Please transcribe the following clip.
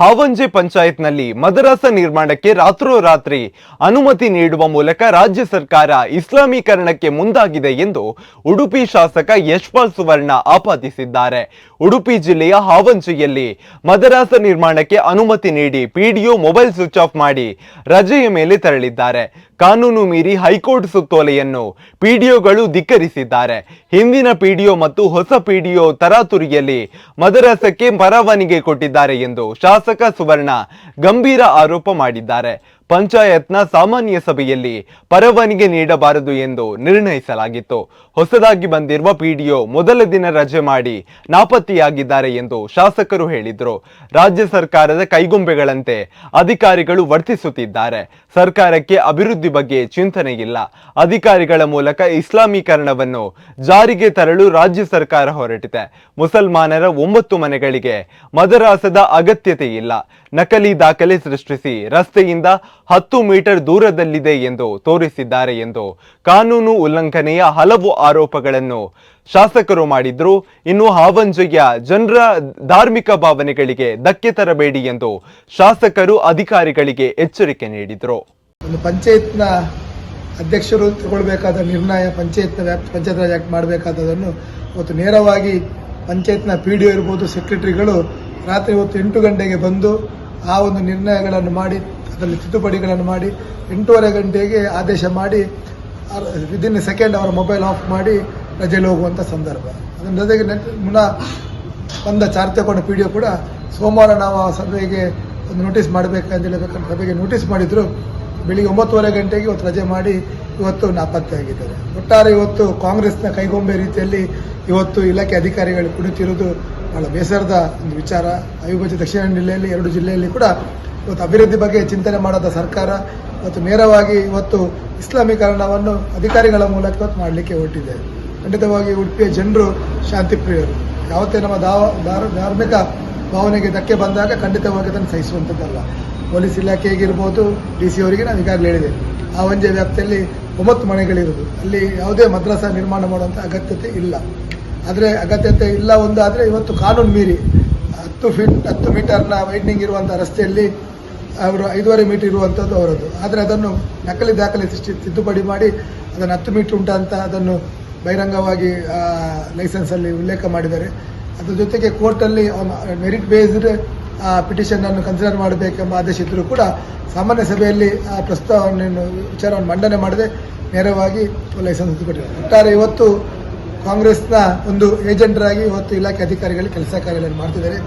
ಹಾವಂಜೆ ಪಂಚಾಯತ್ನಲ್ಲಿ ಮದರಸ ನಿರ್ಮಾಣಕ್ಕೆ ರಾತ್ರೋರಾತ್ರಿ ಅನುಮತಿ ನೀಡುವ ಮೂಲಕ ರಾಜ್ಯ ಸರ್ಕಾರ ಇಸ್ಲಾಮೀಕರಣಕ್ಕೆ ಮುಂದಾಗಿದೆ ಎಂದು ಉಡುಪಿ ಶಾಸಕ ಯಶ್ಪಾಲ್ ಸುವರ್ಣ ಆಪಾದಿಸಿದ್ದಾರೆ. ಉಡುಪಿ ಜಿಲ್ಲೆಯ ಹಾವಂಜೆಯಲ್ಲಿ ಮದರಸ ನಿರ್ಮಾಣಕ್ಕೆ ಅನುಮತಿ ನೀಡಿ ಪಿಡಿಒ ಮೊಬೈಲ್ ಸ್ವಿಚ್ ಆಫ್ ಮಾಡಿ ರಜೆಯ ಮೇಲೆ ತೆರಳಿದ್ದಾರೆ. ಕಾನೂನು ಮೀರಿ ಹೈಕೋರ್ಟ್ ಸುತ್ತೋಲೆಯನ್ನು ಪಿಡಿಒಗಳು ಧಿಕ್ಕರಿಸಿದ್ದಾರೆ. ಹಿಂದಿನ ಪಿಡಿಒ ಮತ್ತು ಹೊಸ ಪಿಡಿಒ ತರಾತುರಿಯಲ್ಲಿ ಮದರಸಕ್ಕೆ ಪರವಾನಿಗೆ ಕೊಟ್ಟಿದ್ದಾರೆ ಎಂದು ಶಾಸಕ ಸುವರ್ಣ ಗಂಭೀರ ಆರೋಪ ಮಾಡಿದ್ದಾರೆ. ಪಂಚಾಯತ್ನ ಸಾಮಾನ್ಯ ಸಭೆಯಲ್ಲಿ ಪರವಾನಿಗೆ ನೀಡಬಾರದು ಎಂದು ನಿರ್ಣಯಿಸಲಾಗಿತ್ತು. ಹೊಸದಾಗಿ ಬಂದಿರುವ ಪಿಡಿಒ ಮೊದಲ ದಿನ ರಜೆ ಮಾಡಿ ನಾಪತ್ತೆಯಾಗಿದ್ದಾರೆ ಎಂದು ಶಾಸಕರು ಹೇಳಿದರು. ರಾಜ್ಯ ಸರ್ಕಾರದ ಕೈಗೊಂಬೆಗಳಂತೆ ಅಧಿಕಾರಿಗಳು ವರ್ತಿಸುತ್ತಿದ್ದಾರೆ. ಸರ್ಕಾರಕ್ಕೆ ಅಭಿವೃದ್ಧಿ ಬಗ್ಗೆ ಚಿಂತನೆ ಇಲ್ಲ ಅಧಿಕಾರಿಗಳ ಮೂಲಕ ಇಸ್ಲಾಮೀಕರಣವನ್ನು ಜಾರಿಗೆ ತರಲು ರಾಜ್ಯ ಸರ್ಕಾರ ಹೊರಟಿದೆ. ಮುಸಲ್ಮಾನರ ಒಂಬತ್ತು ಮನೆಗಳಿಗೆ ಮದರಾಸದ ಅಗತ್ಯತೆ ಇಲ್ಲ ನಕಲಿ ದಾಖಲೆ ಸೃಷ್ಟಿಸಿ ರಸ್ತೆಯಿಂದ ಹತ್ತು ಮೀಟರ್ ದೂರದಲ್ಲಿದೆ ಎಂದು ತೋರಿಸಿದ್ದಾರೆ ಎಂದು ಕಾನೂನು ಉಲ್ಲಂಘನೆಯ ಹಲವು ಆರೋಪಗಳನ್ನು ಶಾಸಕರು ಮಾಡಿದ್ರು. ಇನ್ನು ಹಾವಂಜಿಯ ಜನರ ಧಾರ್ಮಿಕ ಭಾವನೆಗಳಿಗೆ ಧಕ್ಕೆ ತರಬೇಡಿ ಎಂದು ಶಾಸಕರು ಅಧಿಕಾರಿಗಳಿಗೆ ಎಚ್ಚರಿಕೆ ನೀಡಿದರು. ಒಂದು ಪಂಚಾಯತ್ನ ಅಧ್ಯಕ್ಷರು ತಗೊಳ್ಬೇಕಾದ ನಿರ್ಣಯ, ಪಂಚಾಯತ್ನ ವ್ಯಾಪ್ತಿ ಪಂಚಾಯತ್ ರಾಜ್ ಆಕ್ಟ್ ಮಾಡಬೇಕಾದದನ್ನು ಇವತ್ತು ನೇರವಾಗಿ ಪಂಚಾಯತ್ನ ಪಿ ಡಿ ಇರ್ಬೋದು, ಸೆಕ್ರೆಟರಿಗಳು ರಾತ್ರಿ ಇವತ್ತು ಎಂಟು ಗಂಟೆಗೆ ಬಂದು ಆ ಒಂದು ನಿರ್ಣಯಗಳನ್ನು ಮಾಡಿ ಅದರಲ್ಲಿ ತಿದ್ದುಪಡಿಗಳನ್ನು ಮಾಡಿ ಎಂಟೂವರೆ ಗಂಟೆಗೆ ಆದೇಶ ಮಾಡಿ ವಿದಿನ್ ಸೆಕೆಂಡ್ ಅವರ ಮೊಬೈಲ್ ಆಫ್ ಮಾಡಿ ರಜೆಯಲ್ಲಿ ಹೋಗುವಂಥ ಸಂದರ್ಭ. ಅದರ ಜೊತೆಗೆ ನೆಟ್, ಮುನ್ನ ಬಂದ ಚಾರ್ಜ್ ಪಿ ಡಿ ಕೂಡ ಸೋಮವಾರ ನಾವು ಆ ಸಭೆಗೆ ಒಂದು ನೋಟಿಸ್ ಮಾಡಬೇಕಂತ ಹೇಳಬೇಕಂತ ಸಭೆಗೆ ನೋಟಿಸ್ ಮಾಡಿದ್ರು. ಬೆಳಿಗ್ಗೆ ಒಂಬತ್ತುವರೆ ಗಂಟೆಗೆ ಇವತ್ತು ರಜೆ ಮಾಡಿ ಇವತ್ತು ನಾಪತ್ತೆಯಾಗಿದ್ದಾರೆ ಒಟ್ಟಾರೆ ಇವತ್ತು ಕಾಂಗ್ರೆಸ್ನ ಕೈಗೊಂಬೆ ರೀತಿಯಲ್ಲಿ ಇವತ್ತು ಇಲಾಖೆ ಅಧಿಕಾರಿಗಳು ಕುಣಿತಿರುವುದು ಬಹಳ ಬೇಸರದ ಒಂದು ವಿಚಾರ. ಅವಿಭಜಿತ ದಕ್ಷಿಣ ಜಿಲ್ಲೆಯಲ್ಲಿ, ಎರಡು ಜಿಲ್ಲೆಯಲ್ಲಿ ಕೂಡ ಇವತ್ತು ಅಭಿವೃದ್ಧಿ ಬಗ್ಗೆ ಚಿಂತನೆ ಮಾಡದ ಸರ್ಕಾರ ಇವತ್ತು ನೇರವಾಗಿ ಇವತ್ತು ಇಸ್ಲಾಮೀಕರಣವನ್ನು ಅಧಿಕಾರಿಗಳ ಮೂಲಕ ಇವತ್ತು ಮಾಡಲಿಕ್ಕೆ ಹೊರಟಿದೆ. ಖಂಡಿತವಾಗಿ ಉಡುಪಿಯ ಜನರು ಶಾಂತಿಪ್ರಿಯರು. ಯಾವತ್ತೇ ನಮ್ಮ ದಾವ ಧಾರ್ಮಿಕ ಭಾವನೆಗೆ ಧಕ್ಕೆ ಬಂದಾಗ ಖಂಡಿತವಾಗಿ ಅದನ್ನು ಸಹಿಸುವಂಥದ್ದಲ್ಲ. ಪೊಲೀಸ್ ಇಲಾಖೆಗಿರ್ಬೋದು ಡಿ ಸಿ ಅವರಿಗೆ ನಾವು ಈಗಾಗಲೇ ಹೇಳಿದೆ. ಆ ಒಂಜೆ ವ್ಯಾಪ್ತಿಯಲ್ಲಿ ಒಂಬತ್ತು ಮನೆಗಳಿರೋದು ಅಲ್ಲಿ ಯಾವುದೇ ಮದ್ರಸಾ ನಿರ್ಮಾಣ ಮಾಡುವಂಥ ಅಗತ್ಯತೆ ಇಲ್ಲ. ಆದರೆ ಅಗತ್ಯತೆ ಇಲ್ಲ ಒಂದು ಆದರೆ ಇವತ್ತು ಕಾನೂನು ಮೀರಿ ಹತ್ತು ಫೀಟ್ ಹತ್ತು ಮೀಟರ್ನ ವೈಡ್ನಿಂಗ್ ಇರುವಂಥ ರಸ್ತೆಯಲ್ಲಿ ಅವರು ಐದೂವರೆ ಮೀಟರ್ ಇರುವಂಥದ್ದು ಅವರದ್ದು. ಆದರೆ ಅದನ್ನು ನಕಲಿ ದಾಖಲೆ ಸೃಷ್ಟಿ ತಿದ್ದುಪಡಿ ಮಾಡಿ ಅದನ್ನು ಹತ್ತು ಮೀಟರ್ ಉಂಟಂತ ಅದನ್ನು ಬಹಿರಂಗವಾಗಿ ಲೈಸೆನ್ಸಲ್ಲಿ ಉಲ್ಲೇಖ ಮಾಡಿದ್ದಾರೆ. ಅದ್ರ ಜೊತೆಗೆ ಕೋರ್ಟಲ್ಲಿ ಮೆರಿಟ್ ಬೇಸ್ಡ್ ಪಿಟಿಷನ್ ಕನ್ಸಿಡರ್ ಮಾಡಬೇಕೆಂಬ ಆದೇಶ ಇದ್ದರೂ ಕೂಡ ಸಾಮಾನ್ಯ ಸಭೆಯಲ್ಲಿ ಆ ಪ್ರಸ್ತಾವನೆಯನ್ನು, ವಿಚಾರವನ್ನು ಮಂಡನೆ ಮಾಡದೆ ನೇರವಾಗಿ ಲೈಸೆನ್ಸ್ ಕೊಟ್ಟಿದ್ದಾರೆ ಒಟ್ಟಾರೆ ಇವತ್ತು ಕಾಂಗ್ರೆಸ್ನ ಒಂದು ಏಜೆಂಟರಾಗಿ ಇವತ್ತು ಇಲಾಖೆ ಅಧಿಕಾರಿಗಳು ಕೆಲಸ ಕಾರ್ಯಗಳನ್ನು ಮಾಡ್ತಿದ್ದಾರೆ.